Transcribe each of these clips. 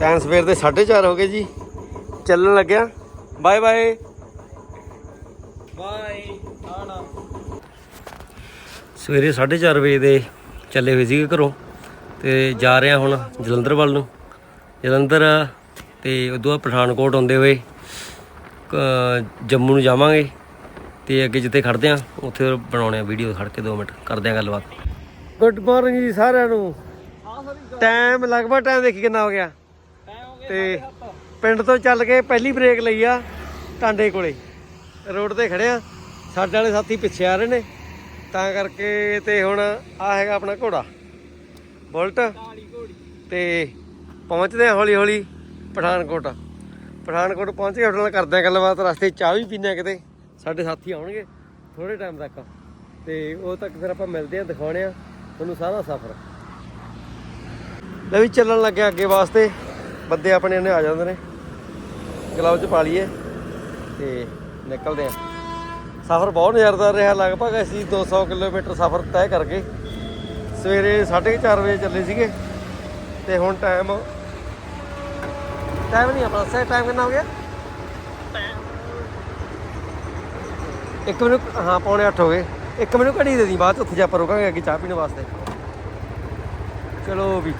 Time ਸਵੇਰ ਦੇ 4:30 ਹੋ ਗਏ ਜੀ। ਚੱਲਣ ਲੱਗਿਆ। Bye bye. ਬਾਏ। ਆਣਾ। ਸਵੇਰੇ 4:30 ਵਜੇ ਦੇ ਚੱਲੇ ਹੋਏ ਸੀਗੇ ਘਰੋਂ ਤੇ ਜਾ ਰਹੇ ਹੁਣ ਜਲੰਧਰ ਵੱਲ ਨੂੰ। ਜਲੰਧਰ ਤੇ ਉਦੋਂ ਬਾਅਦ ਪਠਾਨਕੋਟ ਆਉਂਦੇ ਹੋਏ ਜੰਮੂ ਨੂੰ ਜਾਵਾਂਗੇ ਤੇ ਅੱਗੇ ਜਿੱਥੇ ਖੜਦੇ ਆ ਉੱਥੇ ਬਣਾਉਣੇ ਆ ਵੀਡੀਓ ਖੜ ਕੇ 2 ਮਿੰਟ ਕਰਦੇ ਆ ਗੱਲਬਾਤ। ਗੁੱਡ ਮਾਰਨਿੰਗ ਜੀ ਸਾਰਿਆਂ ਨੂੰ। ਟਾਈਮ ਲਗਭਗ ਟਾਈਮ ਦੇਖੀ ਕਿੰਨਾ ਹੋ ਗਿਆ? ਤੇ ਪਿੰਡ ਤੋਂ ਚੱਲ ਕੇ ਪਹਿਲੀ ਬ੍ਰੇਕ ਲਈ ਆ ਟਾਂਡੇ ਕੋਲੇ। ਰੋਡ ਤੇ ਖੜੇ ਆ। ਸਾਡੇ ਵਾਲੇ ਸਾਥੀ ਪਿੱਛੇ ਆ ਰਹੇ ਨੇ। ਤਾਂ ਕਰਕੇ ਤੇ ਹੁਣ ਆ ਹੈਗਾ ਆਪਣਾ ਘੋੜਾ। ਬੁਲਟ। ਤੇ ਪਹੁੰਚਦੇ ਆ ਹੌਲੀ ਹੌਲੀ ਪਠਾਨਕੋਟ। ਪਠਾਨਕੋਟ ਪਹੁੰਚ ਕੇ ਤੁਹਾਡੇ ਨਾਲ ਕਰਦੇ ਆ ਗੱਲਬਾਤ। ਰਸਤੇ ਚਾਹ ਵੀ ਪੀਂਦੇ ਆ ਕਿਤੇ। ਸਾਡੇ ਸਾਥੀ ਆਉਣਗੇ ਥੋੜੇ ਟਾਈਮ ਤੱਕ। ਤੇ ਉਹ ਤੱਕ ਫਿਰ ਆਪਾਂ ਮਿਲਦੇ ਆ, ਦਿਖਾਉਣੇ ਆ। ਤੁਹਾਨੂੰ ਸਾਰਾ ਸਫ਼ਰ। ਲੈ ਵੀ ਚੱਲਣ ਲੱਗਿਆ ਅੱਗੇ ਵਾਸਤੇ। ਬੰਦੇ ਆਪਣੇ ਨੇ ਆ ਜਾਂਦੇ ਨੇ। ਗਲਾਵ ਚ ਪਾ ਲਈਏ ਤੇ ਨਿਕਲਦੇ ਆ ਸਫ਼ਰ ਬਹੁਤ ਨਜ਼ਾਰੇਦਾਰ ਰਿਹਾ, ਲਗਭਗ ਅਸੀਂ 200 ਕਿਲੋਮੀਟਰ ਸਫ਼ਰ ਤੈਅ ਕਰ ਗਏ। ਸਵੇਰੇ 4:30 ਵਜੇ ਚੱਲੇ ਸੀਗੇ ਤੇ ਹੁਣ ਟਾਈਮ ਟਾਈਮ ਨਹੀਂ ਆਪਣਾ, ਸਹੀ ਟਾਈਮ ਕਿੰਨਾ ਹੋ ਗਿਆ? ਇੱਕ ਮੈਨੂੰ ਹਾਂ, ਪੌਣੇ 8 ਹੋ ਗਏ। ਇੱਕ ਮੈਨੂੰ ਘੜੀ ਦੇ ਦੀ, ਬਾਅਦ 'ਚ ਉੱਥੇ ਜਾ ਆਪਾਂ ਰੁਕਾਂਗੇ ਅੱਗੇ ਚਾਹ ਪੀਣ ਵਾਸਤੇ। ਚਲੋ ਵੀ।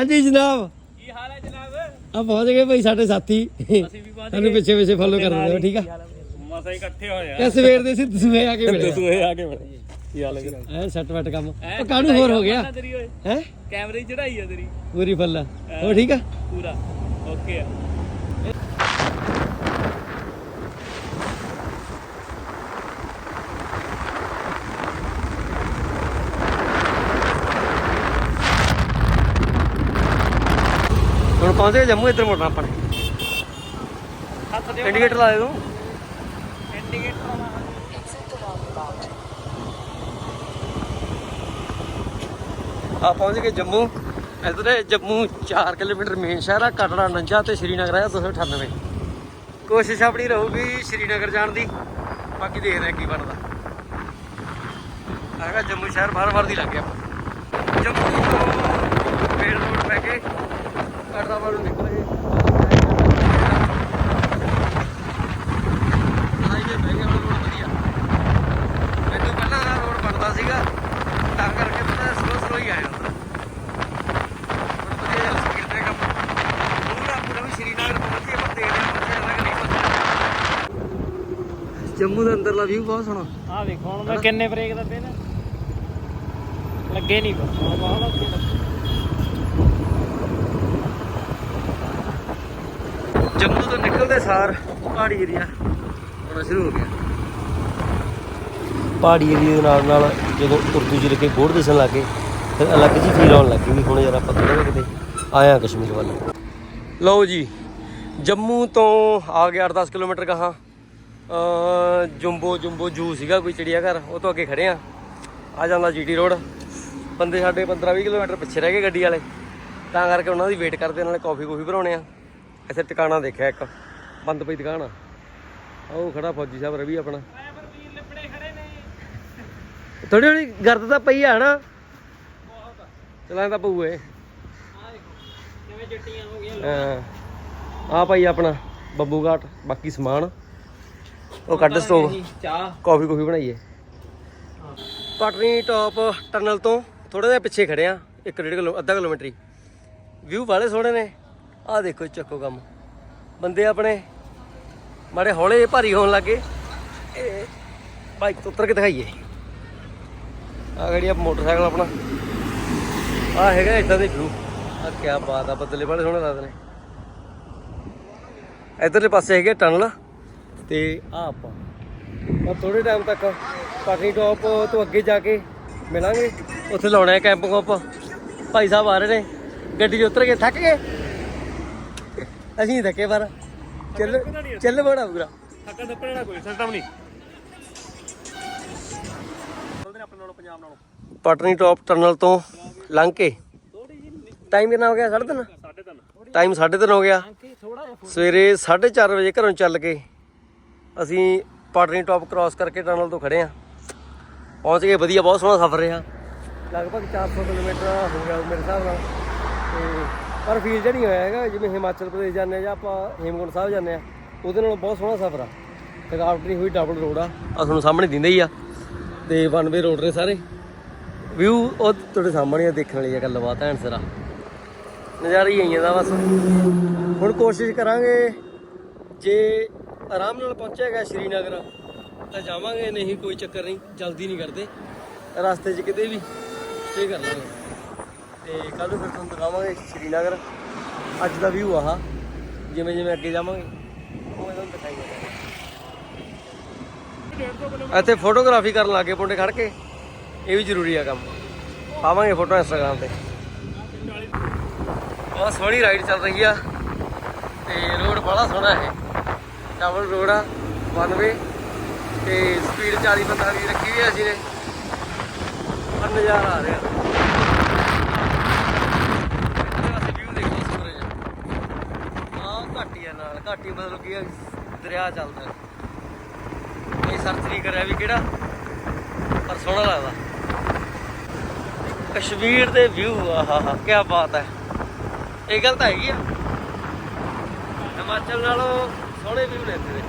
ਹਾਂਜੀ ਜਨਾਬ। ਕੀ ਹਾਲ ਹੈ ਜਨਾਬ? ਆ ਪਹੁੰਚ ਗਏ ਭਾਈ ਸਾਡੇ ਸਾਥੀ। ਅਸੀਂ ਵੀ ਪਹੁੰਚ ਪਿੱਛੇ ਪਿੱਛੇ ਫੋਲੋ ਕਰ ਰਹੇ ਹੋ ਠੀਕ ਆ? ਮਸਾ ਇਕੱਠੇ ਹੋਏ ਆ। ਇਹ ਸਵੇਰ ਦੇ ਸੀ ਦਸਵੇਂ ਆ ਕੇ ਮਿਲੇ ਦਸੂਏ ਆ ਕੇ ਬੜੇ ਕੀ ਹਾਲ ਹੈ ਐ ਸੱਟ ਵੱਟ ਕੰਮ। ਉਹ ਕਾਹਨੂੰ ਹੋਰ ਹੋ ਗਿਆ? ਹੈ? ਕੈਮਰੇ ਚੜਾਈ ਆ ਤੇਰੀ। ਪੂਰੀ ਫੱਲਾ। ਹੋ ਠੀਕ ਆ? ਪੂਰਾ। ਓਕੇ ਆ। ਹੁਣ ਪਹੁੰਚ ਗਏ ਜੰਮੂ ਇੱਧਰ ਮੁੜਨਾ ਆਪਾਂ ਨੇ। ਹੱਥ ਦੇ ਇੰਡੀਕੇਟਰ ਲਾ ਦੇ ਤੂੰ। ਇੰਡੀਕੇਟਰ ਆ ਪਹੁੰਚ ਗਏ ਜੰਮੂ। ਇੱਧਰ ਜੰਮੂ 4 ਕਿਲੋਮੀਟਰ ਮੇਨ ਸ਼ਹਿਰ ਆ ਕਟੜਾ ਨੰਜਾ ਤੇ ਸ਼੍ਰੀਨਗਰ ਹੈ 298 ਕੋਸ਼ਿਸ਼ ਆਪਣੀ ਰਹੂਗੀ ਸ਼੍ਰੀਨਗਰ ਜਾਣ ਦੀ। ਬਾਕੀ ਦੇਖਦੇ ਹਾਂ ਕੀ ਬਣਦਾ। ਆਗਾ ਜੰਮੂ ਸ਼ਹਿਰ ਬਾਰ ਬਾਰ ਦੀ ਲੱਗ ਗਿਆ ਆਪਾਂ। ਜੰਮੂ ਤੋਂ ਮੇਨ ਰੋਡ ਪੈ ਕੇ ਕਟੜਾ ਵੱਲ ਨਿਕਲ ਗਏ ਹਾਈਵੇ ਪੈ ਗਿਆ ਰੋਡ ਵਧੀਆ। ਮੈਨੂੰ ਪਹਿਲਾਂ ਦਾ ਰੋਡ ਬਣਦਾ ਸੀਗਾ, ਤਾਂ ਕਰਕੇ ਪਤਾ ਸਲੋ ਸਲੋ ਹੀ ਆਇਆ। ਜੰਮੂ ਦਾ ਅੰਦਰਲਾ ਵਿਊ ਬਹੁਤ ਸੋਹਣਾ। ਆ ਵੇਖੋ ਹੁਣ ਮੈਂ ਕਿੰਨੇ ਬ੍ਰੇਕ ਦੱਬੇ ਨੇ ਲੱਗੇ ਨਹੀਂ ਬਸ ਬਹੁਤ ਲੱਗੇ ਨੇ। ਜੰਮੂ ਤੋਂ ਨਿਕਲਦੇ ਸਾਰ ਪਹਾੜੀ ਏਰੀਆ ਹੋਣਾ ਸ਼ੁਰੂ ਹੋ ਗਿਆ। ਪਹਾੜੀ ਏਰੀਆ ਦੇ ਨਾਲ ਨਾਲ ਜਦੋਂ ਉਰਦੂ ਚ ਲਿਖੇ ਬੋਰਡ ਦਿਸਣ ਲੱਗੇ ਫਿਰ ਅਲੱਗ ਜੀ ਫੀਲ ਆਉਣ ਲੱਗੀ ਵੀ ਹੁਣ ਯਾਰ ਆਪਾਂ ਥੋੜਾ ਕਿਤੇ? ਆਇਆ ਕਸ਼ਮੀਰ ਵੱਲ। ਲਓ ਜੀ, ਜੰਮੂ ਤੋਂ ਆ ਗਿਆ 8-10 ਕਿਲੋਮੀਟਰ ਕਹਾ ਅ ਜੰਬੋ ਜੰਬੋ ਜੂ ਸੀਗਾ ਕੋਈ ਚਿੜੀਆ ਘਰ ਉਹ ਤੋਂ ਅੱਗੇ ਖੜੇ ਆ। ਆ ਜਾਂਦਾ ਜੀਟੀ ਰੋਡ। ਬੰਦੇ ਸਾਡੇ 15-20 ਕਿਲੋਮੀਟਰ ਪਿੱਛੇ ਰਹਿ ਗਏ ਗੱਡੀ ਵਾਲੇ। ਤਾਂ ਕਰਕੇ ਉਹਨਾਂ ਦੀ ਵੇਟ ਕਰਦੇ, ਨਾਲੇ ਕਾਫੀ ਕੂਫੀ ਬਣਾਉਣੇ ਆ। ਇੱਥੇ ਟਿਕਾਣਾ ਦੇਖਿਆ ਇੱਕ, ਬੰਦ ਪਈ ਦੁਕਾਨ। ਆ ਉਹ ਖੜਾ ਫੌਜੀ ਸਾਹਿਬ, ਰਵੀ ਆਪਣਾ। ਥੋੜੀ ਥੋੜੀ ਗਰਦ ਤਾਂ ਪਈ ਆ ਹਨਾ? ਬਹੁਤ ਚਲਾਂ ਤਾਂ ਪਊਏ ਆ ਭਾਈ ਆਪਣਾ, ਬੱਬੂ ਘਾਟ, ਬਾਕੀ ਸਮਾਨ। ਉਹ ਕੱਢ ਸਟੋਵ ਚਾਹ ਕਾਫੀ ਕੂਫੀ ਬਣਾਈਏ। ਪਟਨੀ ਟਾਪ ਟਨਲ ਤੋਂ ਥੋੜਾ ਜਿਹਾ ਪਿੱਛੇ ਖੜੇ ਆ 1.5 ਕਿਲੋ, ਅੱਧਾ ਕਿਲੋਮੀਟਰ ਹੀ। ਵਿਊ ਵਾਲੇ ਸੋਹਣੇ ਨੇ। ਆਹ ਦੇਖੋ ਚੱਕੋ ਕੰਮ। ਬੰਦੇ ਆਪਣੇ ਮਾੜੇ ਹੌਲੇ ਭਾਰੀ ਹੋਣ ਲੱਗੇ ਇਹ ਬਾਈਕ ਤੋਂ ਉਤਰ ਕੇ ਦਿਖਾਈਏ। ਆ ਗੜੀ ਆ ਮੋਟਰਸਾਈਕਲ ਆਪਣਾ। ਆ ਹੈਗਾ ਇਦਾਂ ਦੇ ਵਿਊ ਆ ਕੀ ਬਾਤ ਆ, ਬੱਦਲੇ ਵਾਲੇ ਸੋਹਣੇ ਲੱਗਦੇ ਨੇ। ਇਧਰਲੇ ਪਾਸੇ ਹੈਗੇ ਟਨਲ ਤੇ ਆ ਆਪਾਂ। ਆ ਥੋੜੇ ਟਾਈਮ ਤੱਕ ਪਾਟਨੀ ਤੋਂ ਅੱਗੇ ਜਾ ਕੇ ਮਿਲਾਂਗੇ। ਉੱਥੇ ਲਾਉਣਾ ਹੈ ਕੈਂਪ ਕੋਪ ਭਾਈ ਸਾਹਿਬ ਆ ਰਹੇ ਨੇ। ਗੱਡੀ 'ਚ ਉਤਰ ਕੇ ਥੱਕ ਗਏ। ਅਸੀਂ ਨਹੀਂ ਥੱਕੇ ਪਰ ਚੱਲ ਚੱਲ ਬੜਾ ਪੂਰਾ ਥੱਕਾ ਦੱਪਣੇ ਨਾ ਕੋਈ ਸਿਸਟਮ ਨਹੀਂ ਬੋਲਦੇ ਨੇ। ਆਪਣੇ ਨਾਲੋਂ ਪੰਜਾਬ ਨਾਲੋਂ। ਪਟਨੀ ਟੌਪ ਟਨਲ ਤੋਂ ਲੰਘ ਕੇ। ਟਾਈਮ ਕਿੰਨਾ ਹੋ ਗਿਆ? 3:30 ਸਾਢੇ ਤਿੰਨ। ਟਾਈਮ 3:30 ਹੋ ਗਿਆ। ਸਵੇਰੇ 4:30 ਵਜੇ ਘਰੋਂ ਚੱਲ ਕੇ ਅਸੀਂ ਪਟਨੀ ਟੌਪ ਕ੍ਰਾਸ ਕਰਕੇ ਟਨਲ ਤੋਂ ਖੜੇ ਆ ਪਹੁੰਚ ਗਏ ਵਧੀਆ ਬਹੁਤ ਸੋਹਣਾ ਸਫ਼ਰ ਰਿਹਾ। ਲਗਭਗ 400 ਕਿਲੋਮੀਟਰ ਹੋ ਗਿਆ ਮੇਰੇ ਹਿਸਾਬ ਨਾਲ। ਪਰ ਫੀਲ ਜਿਹੜੀ ਹੋਇਆ ਹੈਗਾ, ਜਿਵੇਂ ਹਿਮਾਚਲ ਪ੍ਰਦੇਸ਼ ਜਾਂਦੇ ਆ ਜਾਂ ਆਪਾਂ ਹੇਮਕੁੰਟ ਸਾਹਿਬ ਜਾਂਦੇ ਆ, ਉਹਦੇ ਨਾਲੋਂ ਬਹੁਤ ਸੋਹਣਾ ਸਫ਼ਰ ਆ। ਥਕਾਵਟ ਨਹੀਂ ਹੋਈ ਡਬਲ ਰੋਡ ਆ ਆ ਤੁਹਾਨੂੰ ਸਾਹਮਣੇ ਦਿੰਦੇ ਹੀ ਆ, ਤੇ ਵਨ ਵੇ ਰੋਡ ਨੇ ਸਾਰੇ। ਵਿਊ ਉਹ ਤੁਹਾਡੇ ਸਾਹਮਣੇ ਆ, ਦੇਖਣ ਵਾਲੀ ਆ ਗੱਲਬਾਤ ਐਨ ਸਰਾ। ਨਜ਼ਾਰਾ ਹੀ ਆਈਆਂ ਦਾ ਬਸ। ਹੁਣ ਕੋਸ਼ਿਸ਼ ਕਰਾਂਗੇ, ਜੇ ਆਰਾਮ ਨਾਲ ਪਹੁੰਚੇਗਾ ਸ਼੍ਰੀਨਗਰ, ਤਾਂ ਜਾਵਾਂਗੇ, ਨਹੀਂ ਕੋਈ ਚੱਕਰ ਨਹੀਂ, ਜਲਦੀ ਨਹੀਂ ਕਰਦੇ ਰਸਤੇ 'ਚ ਕਿਤੇ ਵੀ ਸਟੇ ਕਰ ਲਾਂਗੇ। ਤੇ ਕੱਲ ਨੂੰ ਫਿਰ ਤੁਹਾਨੂੰ ਦਿਖਾਵਾਂਗੇ ਸ਼੍ਰੀਨਗਰ। ਅੱਜ ਦਾ ਵਿਊ ਆਹ। ਜਿਵੇਂ ਜਿਵੇਂ ਅੱਗੇ ਜਾਵਾਂਗੇ, ਉਵੇਂ ਤੁਹਾਨੂੰ ਦਿਖਾਈਏ ਇੱਥੇ ਫੋਟੋਗ੍ਰਾਫੀ ਕਰਨ ਲੱਗੇ ਪੁੰਡੇ ਖੜ ਕੇ। ਇਹ ਵੀ ਜ਼ਰੂਰੀ ਆ ਕੰਮ। ਪਾਵਾਂਗੇ ਫੋਟੋ ਇੰਸਟਾਗ੍ਰਾਮ ਤੇ। ਬਹੁਤ ਸੋਹਣੀ ਰਾਈਡ ਚੱਲ ਰਹੀ ਆ। ਤੇ ਰੋਡ ਬੜਾ ਸੋਹਣਾ ਹੈ ਡਬਲ ਰੋਡ ਆ ਵਨ ਵੇ ਤੇ ਸਪੀਡ 40 45 ਰੱਖੀ ਹੋਈ ਆ ਅਸੀਂ ਨੇ। ਨਜ਼ਾਰਾ ਆ ਰਿਹਾ ਇੱਧਰ ਅਸੀਂ view ਦੇਖੋ ਸੂਰਜ ਆ ਘੱਟ ਹੀ ਆ ਨਾਲ ਘੱਟ ਹੀ ਮਤਲਬ ਕੀ ਆ ਦਰਿਆ ਚੱਲਦਾ। ਹੈ। ਇਹ ਸਰਚ ਨਹੀਂ ਕਰਿਆ ਵੀ ਕਿਹੜਾ, ਪਰ ਸੋਹਣਾ ਲੱਗਦਾ। ਕਸ਼ਮੀਰ ਦੇ ਵਿਊ ਆਹਾ ਕੀ ਬਾਤ ਹੈ। ਇਹ ਗੱਲ ਤਾਂ ਹੈਗੀ ਆ। ਹਿਮਾਚਲ ਨਾਲੋਂ ਸੋਹਣੇ ਵਿਊ ਨੇ ਇੱਥੇ ਦੇ।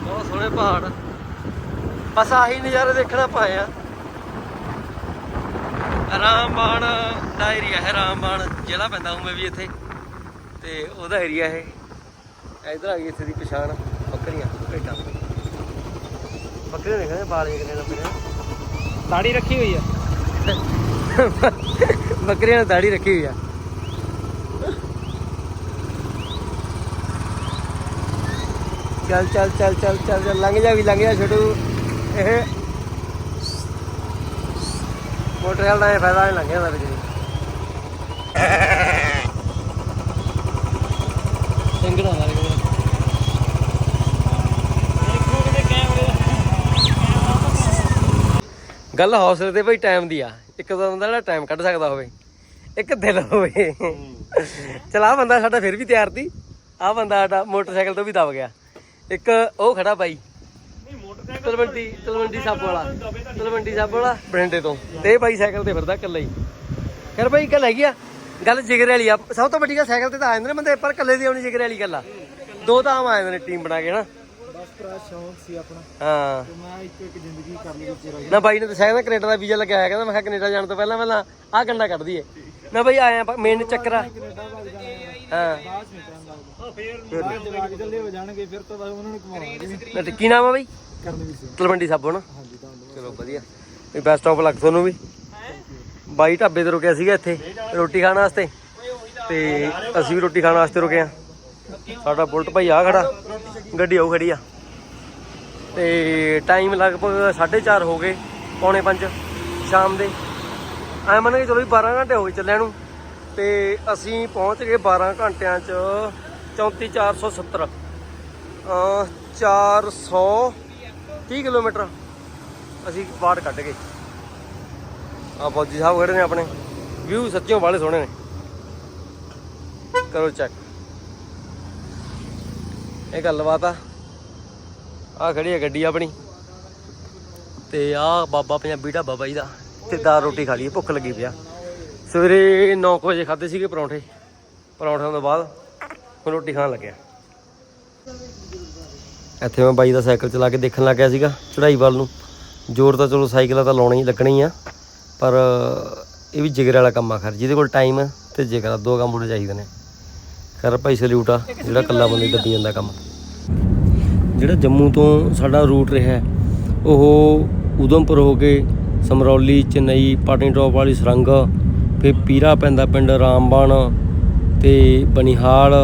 ਬਹੁਤ ਸੋਹਣੇ ਪਹਾੜ। ਬਸ ਆਹੀ ਨਜ਼ਾਰੇ ਦੇਖਣਾ ਪਾਏ ਆ। ਰਾਮਬਾਣ ਦਾ ਏਰੀਆ ਹੈ, ਰਾਮਬਾਣ ਜ਼ਿਲ੍ਹਾ ਪੈਂਦਾ ਹੂੰ ਮੈਂ ਵੀ ਇੱਥੇ। ਤੇ ਉਹਦਾ ਏਰੀਆ ਹੈ ਇਧਰ ਆ ਗਈ ਇੱਥੇ ਦੀ ਪਛਾਣ ਬੱਕਰੀਆਂ ਭੇਡਾਂ। ਬੱਕਰੀਆਂ ਦੇਖਦੇ ਬਾਲ ਕਿੰਨੇ ਲੰਬੇ ਨੇ ਦਾੜੀ ਰੱਖੀ ਹੋਈ ਆ। ਬੱਕਰੀਆਂ ਨੇ ਦਾੜੀ ਰੱਖੀ ਹੋਈ ਆ। ਚੱਲ ਚੱਲ ਚੱਲ ਚੱਲ ਚੱਲ ਚੱਲ ਲੰਘ ਜਾ ਵੀ ਲੰਘ ਜਾ ਛੋਟੂ। ਇਹ ਮੋਟਰਸਾਈਕਲ ਦਾ ਇਹ ਫਾਇਦਾ ਨਹੀਂ ਲੰਘਿਆ ਦਾ ਵਿੱਚ ਸਿੰਗੜਾ ਮਾਰ ਗੱਲ ਹੌਸਲੇ ਤੇ ਭਾਈ ਟਾਈਮ ਦੀ ਆ। ਇੱਕ ਤਾਂ ਬੰਦਾ ਜਿਹੜਾ ਟਾਈਮ ਕੱਢ ਸਕਦਾ ਹੋਵੇ, ਇੱਕ ਦਿਲ ਹੋਵੇ। ਚਲ ਆ ਬੰਦਾ ਸਾਡਾ ਫਿਰ ਵੀ ਤਿਆਰ ਸੀ। ਆ ਬੰਦਾ ਸਾਡਾ ਮੋਟਰਸਾਈਕਲ ਤੋਂ ਵੀ ਦਬ ਗਿਆ। ਇੱਕ ਉਹ ਖੜਾ ਬਾਈ। ਤਲਵੰਡੀ ਤਲਵੰਡੀ ਸਾਬ ਵਾਲਾ। ਤਲਵੰਡੀ ਸਾਬ ਵਾਲਾ ਬਰਿੰਡੇ ਤੋਂ। ਤੇ ਬਾਈ ਸਾਈਕਲ ਤੇ ਫਿਰਦਾ ਇਕੱਲਾ ਹੀ। ਯਾਰ ਬਾਈ, ਗੱਲ ਹੈਗੀ ਆ। ਗੱਲ ਜਿਗਰੇ ਵਾਲੀ ਆ। ਸਭ ਤੋਂ ਵੱਡੀ ਗੱਲ ਸਾਈਕਲ ਤੇ ਤਾਂ ਆ ਜਾਂਦੇ ਨੇ ਬੰਦੇ, ਪਰ ਇਕੱਲੇ ਦੀ ਆਉਣੀ ਜਿਗਰੇ ਵਾਲੀ ਗੱਲ ਆ। ਦੋ ਤਾਂ ਆਮ ਆ ਜਾਂਦੇ ਨੇ ਟੀਮ ਬਣਾ ਕੇ, ਹਨਾ। ਭਰਾ ਸ਼ੌਂਕ ਸੀ ਆਪਣਾ। ਹਾਂ। ਤੇ ਮੈਂ ਇੱਕ ਇੱਕ ਜ਼ਿੰਦਗੀ ਕਰ ਲਈ ਤੇਰਾ ਨਾ ਬਾਈ ਨੇ ਦੱਸਿਆ ਕੈਨੇਡਾ ਦਾ ਵੀਜ਼ਾ ਲੱਗਿਆ ਹੋਇਆ ਕਹਿੰਦਾ ਮੈਂ ਕਿਹਾ ਕੈਨੇਡਾ ਜਾਣ ਤੋਂ ਪਹਿਲਾਂ ਪਹਿਲਾਂ ਆਹ ਗੰਡਾ ਕੱਢ ਦਈਏ। ਨਾ ਬਾਈ ਆਇਆ ਮੇਨ ਚੱਕਰ ਕੈਨੇਡਾ ਜਾਣਾ। ਹਾਂ। ਬਾਅਦ ਵਿੱਚ ਟਾਈਮ ਲੱਗਦਾ ਹਾਂ ਫੇਰ ਬਾਅਦ ਜਵਾਕ ਜੱਲੇ ਹੋ ਜਾਣਗੇ ਫਿਰ ਤਾਂ ਬਸ ਉਹਨਾਂ ਨੂੰ ਕਮਾਵਾਂਗੇ ਨਾ ਤੇ ਕੀ ਨਾਮ ਆ ਬਾਈ? ਤਲਵੰਡੀ ਸਾਬੋ ਨਾ ਹਾਂਜੀ ਚਲੋ ਵਧੀਆ। ਵੀ ਬੈਸਟ ਆਫ ਲੱਕ ਤੁਹਾਨੂੰ ਵੀ। ਬਾਈ ਢਾਬੇ ਤੇ ਰੁਕਿਆ ਸੀਗਾ ਇੱਥੇ ਰੋਟੀ ਖਾਣ ਵਾਸਤੇ। ਤੇ ਅਸੀਂ ਵੀ ਰੋਟੀ ਖਾਣ ਵਾਸਤੇ ਰੁਕੇ ਆ ਸਾਡਾ ਬੁਲਟ ਭਾਈ ਆ ਖੜਾ ਗੱਡੀ ਆਉ ਖੜੀ ਆ। ਤੇ ਟਾਈਮ ਲਗਭਗ 4:30 ਹੋ ਗਏ, ਪੌਣੇ 5 ਸ਼ਾਮ ਦੇ। ਐ ਮੰਨ ਕੇ ਚਲੋ ਵੀ 12 ਘੰਟੇ ਹੋ ਗਏ ਚੱਲਿਆਂ ਨੂੰ, ਤੇ ਅਸੀਂ ਪਹੁੰਚ ਗਏ 12 ਘੰਟਿਆਂ ਚ 34470 ਅ 430 ਕਿਲੋਮੀਟਰ ਅਸੀਂ ਬਾੜ ਕੱਢ ਗਏ। ਆ ਫੌਜੀ ਸਾਹਿਬ ਖੜੇ ਨੇ ਆਪਣੇ, ਵਿਊ ਸੱਚਿਓ ਬਾਲੇ ਸੋਹਣੇ ਨੇ। ਕਰੋ ਚੈੱਕ ਇਹ ਗੱਲਬਾਤ ਆ। ਆ ਖੜੀ ਹੈ ਗੱਡੀ ਆਪਣੀ। ਤੇ ਆ ਬਾਬਾ ਪੰਜਾਬੀ ਢਾਬਾ ਬਾਈ ਦਾ ਤੇ ਦਾਲ ਰੋਟੀ ਖਾ ਲਈ ਭੁੱਖ ਲੱਗੀ ਪਿਆ। ਸਵੇਰੇ 9 ਵਜੇ ਖਾਦੇ ਸੀਗੇ ਪਰੌਂਠੇ। ਪਰੌਂਠਿਆਂ ਤੋਂ ਬਾਅਦ ਹੁਣ ਰੋਟੀ ਖਾਣ ਲੱਗਿਆ। ਇੱਥੇ ਮੈਂ ਬਾਈ ਦਾ ਸਾਈਕਲ ਚਲਾ ਕੇ ਦੇਖਣ ਲੱਗਿਆ ਸੀਗਾ ਚੜਾਈ ਵੱਲ ਨੂੰ। ਜ਼ੋਰ ਤਾਂ ਚਲੋ ਸਾਈਕਲਾਂ ਤਾਂ ਲਾਉਣਾ ਹੀ ਲੱਗਣਾ ਹੀ ਆ ਪਰ ਇਹ ਵੀ ਜਿਗਰ ਵਾਲਾ ਕੰਮ ਆ ਖਰ। ਜਿਹਦੇ ਕੋਲ ਟਾਈਮ ਤੇ ਜਿਗਰ ਆ, ਦੋ ਕੰਮ ਹੋਣੇ ਚਾਹੀਦੇ ਨੇ। ਕਰ ਭਾਈ ਸਲੂਟ ਆ ਜਿਹੜਾ ਕੱਲਾ ਬੰਦੇ ਦੱਬੀ ਜਾਂਦਾ ਕੰਮ। ਜਿਹੜਾ ਜੰਮੂ ਤੋਂ ਸਾਡਾ ਰੂਟ ਰਿਹਾ ਉਹ ਉਧਮਪੁਰ ਹੋ ਕੇ ਸਮਰੌਲੀ, ਚੇਨਈ ਪਾਟਨੀ ਵਾਲੀ ਸੁਰੰਗ, ਫਿਰ ਪੀਰਾ ਪੈਂਦਾ ਪਿੰਡ ਰਾਮਬਾਣ ਤੇ ਬਨਿਹਾਲ,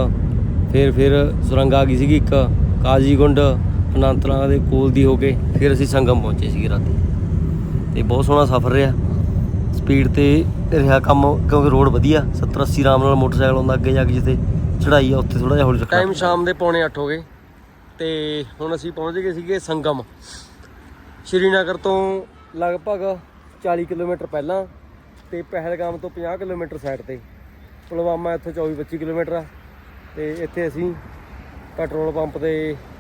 ਫਿਰ ਫਿਰ ਸੁਰੰਗ ਆ ਗਈ ਸੀਗੀ ਇੱਕ, ਕਾਜੀਗੁੰਡ, ਅਨੰਤਨਾਗ ਦੇ ਕੋਲ ਦੀ ਹੋ ਕੇ ਫਿਰ ਅਸੀਂ ਸੰਗਮ ਪਹੁੰਚੇ ਸੀਗੇ ਰਾਤੀ। ਤੇ ਬਹੁਤ ਸੋਹਣਾ ਸਫ਼ਰ ਰਿਹਾ। ਸਪੀਡ ਤੇ ਰਿਹਾ ਕੰਮ ਕਿਉਂਕਿ ਰੋਡ ਵਧੀਆ 70 80 ਆਰਾਮ ਨਾਲ ਮੋਟਰਸਾਈਕਲ ਆਉਂਦਾ ਅੱਗੇ ਜਾ ਕੇ ਜਿੱਥੇ ਚੜਾਈ ਆ, ਉੱਥੇ ਥੋੜਾ ਜਿਹਾ ਹੌਲੀ ਰੱਖਣਾ ਟਾਈਮ ਸ਼ਾਮ ਦੇ ਪੌਣੇ 8 ਹੋ ਗਏ। ਤੇ ਹੁਣ ਅਸੀਂ ਪਹੁੰਚ ਗਏ ਸੀਗੇ ਸੰਗਮ। ਸ਼੍ਰੀਨਗਰ ਤੋਂ ਲਗਭਗ 40 ਕਿਲੋਮੀਟਰ ਪਹਿਲਾਂ ਤੇ ਪਹਿਲਗਾਮ ਤੋਂ 50 ਕਿਲੋਮੀਟਰ ਸਾਈਡ ਤੇ। ਪੁਲਵਾਮਾ ਇੱਥੋਂ 24 25 ਕਿਲੋਮੀਟਰ ਆ ਤੇ ਇੱਥੇ ਅਸੀਂ ਪੈਟਰੋਲ ਪੰਪ ਤੇ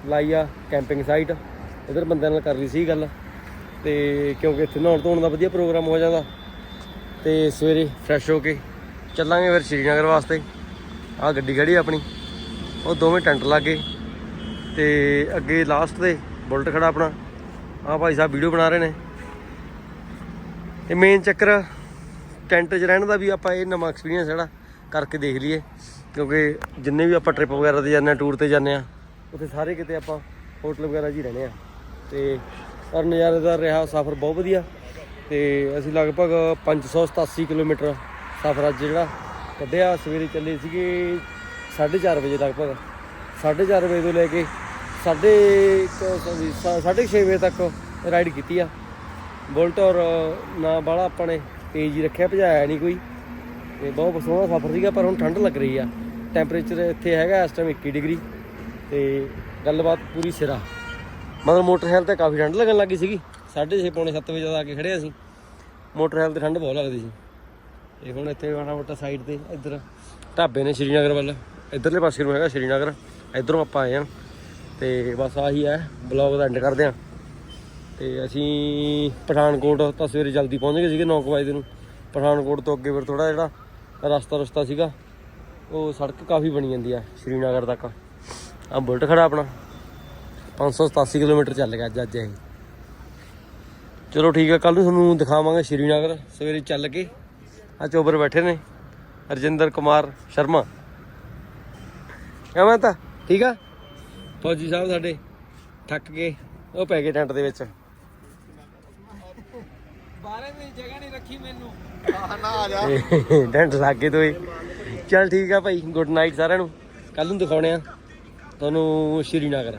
ਲਾਈ ਆ ਕੈਂਪਿੰਗ ਸਾਈਟ। ਇਧਰ ਬੰਦਿਆਂ ਨਾਲ ਕਰ ਲਈ ਸੀ ਗੱਲ ਤੇ ਕਿਉਂਕਿ ਇੱਥੇ ਨਹਾਉਣ ਧੋਣ ਦਾ ਵਧੀਆ ਪ੍ਰੋਗਰਾਮ ਹੋ ਜਾਂਦਾ। ਤੇ ਸਵੇਰੇ ਫਰੈਸ਼ ਹੋ ਕੇ ਚੱਲਾਂਗੇ ਫਿਰ ਸ਼੍ਰੀਨਗਰ ਵਾਸਤੇ। ਆਹ ਗੱਡੀ ਖੜੀ ਆਪਣੀ। ਉਹ ਦੋਵੇਂ ਟੈਂਟ ਲੱਗੇ। ਤੇ ਅੱਗੇ ਲਾਸਟ ਤੇ ਬੁਲਟ ਖੜਾ ਆਪਣਾ। ਆਹ ਭਾਈ ਸਾਹਿਬ ਵੀਡੀਓ ਬਣਾ ਰਹੇ ਨੇ। ਤੇ ਮੇਨ ਚੱਕਰ ਟੈਂਟ 'ਚ ਰਹਿਣ ਦਾ ਵੀ ਆਪਾਂ ਇਹ ਨਵਾਂ ਐਕਸਪੀਰੀਅੰਸ ਜਿਹੜਾ ਕਰਕੇ ਦੇਖ ਲਈਏ। ਕਿਉਂਕਿ ਜਿੰਨੇ ਵੀ ਆਪਾਂ ਟ੍ਰਿਪ ਵਗੈਰਾ ਤੇ ਜਾਂਦੇ ਆ ਟੂਰ ਤੇ ਜਾਂਦੇ ਆ ਉੱਥੇ ਸਾਰੇ ਕਿਤੇ ਆਪਾਂ ਹੋਟਲ ਵਗੈਰਾ 'ਚ ਹੀ ਰਹਿੰਦੇ ਆ ਤੇ ਪਰ ਨਜ਼ਾਰੇਦਾਰ ਰਿਹਾ ਸਫ਼ਰ ਬਹੁਤ ਵਧੀਆ। ਤੇ ਅਸੀਂ ਲਗਭਗ 587 ਕਿਲੋਮੀਟਰ ਸਫ਼ਰ ਅੱਜ ਜਿਹੜਾ ਕੱਢਿਆ। ਸਵੇਰੇ ਚੱਲੇ ਸੀਗੇ 4:30 ਵਜੇ ਲਗਭਗ। 4:30 ਵਜੇ ਤੋਂ ਲੈ ਕੇ ਸਾਢੇ ਕੁ ਛੇ ਵਜੇ ਤੱਕ ਰਾਈਡ ਕੀਤੀ ਆ। ਬੁਲਟ ਔਰ ਨਾ ਬਾਹਲਾ ਆਪਾਂ ਨੇ ਤੇਜ਼ ਹੀ ਰੱਖਿਆ, ਭਜਾਇਆ ਨਹੀਂ ਕੋਈ। ਤੇ ਬਹੁਤ ਸੋਹਣਾ ਸਫ਼ਰ ਸੀਗਾ, ਪਰ ਹੁਣ ਠੰਡ ਲੱਗ ਰਹੀ ਆ। ਟੈਂਪਰੇਚਰ ਇੱਥੇ ਹੈਗਾ ਇਸ ਟਾਈਮ 21 ਡਿਗਰੀ। ਤੇ ਗੱਲਬਾਤ ਪੂਰੀ ਸਿਰਾ। ਮਤਲਬ ਮੋਟਰਸਾਈਕਲ ਤੇ ਕਾਫੀ ਠੰਡ ਲੱਗਣ ਲੱਗੀ ਸੀਗੀ। 6:30 ਪੌਣੇ 7 ਵਜੇ ਜਦ ਆ ਕੇ ਖੜੇ ਅਸੀਂ। ਮੋਟਰਸਾਈਕਲ ਤੇ ਠੰਡ ਬਹੁਤ ਲੱਗਦੀ ਸੀ। ਤੇ ਹੁਣ ਇੱਥੇ ਮਾੜਾ ਮੋਟਾ ਸਾਈਡ ਤੇ ਇੱਧਰ ਢਾਬੇ ਨੇ ਸ਼੍ਰੀਨਗਰ ਵੱਲ। ਇੱਧਰਲੇ ਪਾਸੇ ਨੂੰ ਹੈਗਾ ਸ਼੍ਰੀਨਗਰ। ਇੱਧਰੋਂ ਆਪਾਂ ਆਏ ਆ ਤੇ ਬਸ ਆਹੀ ਹੈ ਬਲੌਗ ਦਾ ਐਂਡ ਕਰਦੇ ਆ ਤੇ ਅਸੀਂ ਪਠਾਨਕੋਟ ਤਾਂ ਸਵੇਰੇ ਜਲਦੀ ਪਹੁੰਚ ਗਏ ਸੀਗੇ 9 ਵਜੇ ਨੂੰ। ਪਠਾਨਕੋਟ ਤੋਂ ਅੱਗੇ ਫਿਰ ਥੋੜਾ ਜਿਹੜਾ ਰਸਤਾ ਰਸਤਾ ਸੀਗਾ, ਉਹ ਸੜਕ ਕਾਫੀ ਬਣੀ ਜਾਂਦੀ ਆ, ਸ਼੍ਰੀਨਗਰ ਤੱਕ। ਆ ਬੁਲਟ ਖੜਾ ਆਪਣਾ। 587 ਕਿਲੋਮੀਟਰ ਚੱਲ ਗਿਆ ਅੱਜ ਅੱਜ ਇਹ। ਚਲੋ ਠੀਕ ਆ ਕੱਲ ਨੂੰ ਤੁਹਾਨੂੰ ਦਿਖਾਵਾਂਗੇ ਸ਼੍ਰੀਨਗਰ, ਸਵੇਰੇ ਚੱਲ ਕੇ। ਆ ਚੋਬਰ ਬੈਠੇ ਨੇ, ਰਜਿੰਦਰ ਕੁਮਾਰ ਸ਼ਰਮਾ। ਕਿਵੇਂ ਤਾਂ ਠੀਕ ਆ? ਫੌਜੀ ਸਾਹਿਬ ਸਾਡੇ ਥੱਕ ਗਏ ਉਹ ਪੈ ਗਏ ਟੈਂਟ ਦੇ ਵਿੱਚ। ਬਾਰੇ ਦੀ ਜਗ੍ਹਾ ਨਹੀਂ ਰੱਖੀ ਮੈਨੂੰ। ਤੇ ਟੈਂਟ ਲੱਗ ਗਏ ਤੋਏ ਚੱਲ ਠੀਕ ਆ ਭਾਈ ਗੁੱਡ ਨਾਈਟ ਸਾਰਿਆਂ ਨੂੰ। ਕੱਲ ਨੂੰ ਦਿਖਾਉਣੇ ਆ। ਤੁਹਾਨੂੰ ਸ਼੍ਰੀਨਗਰ।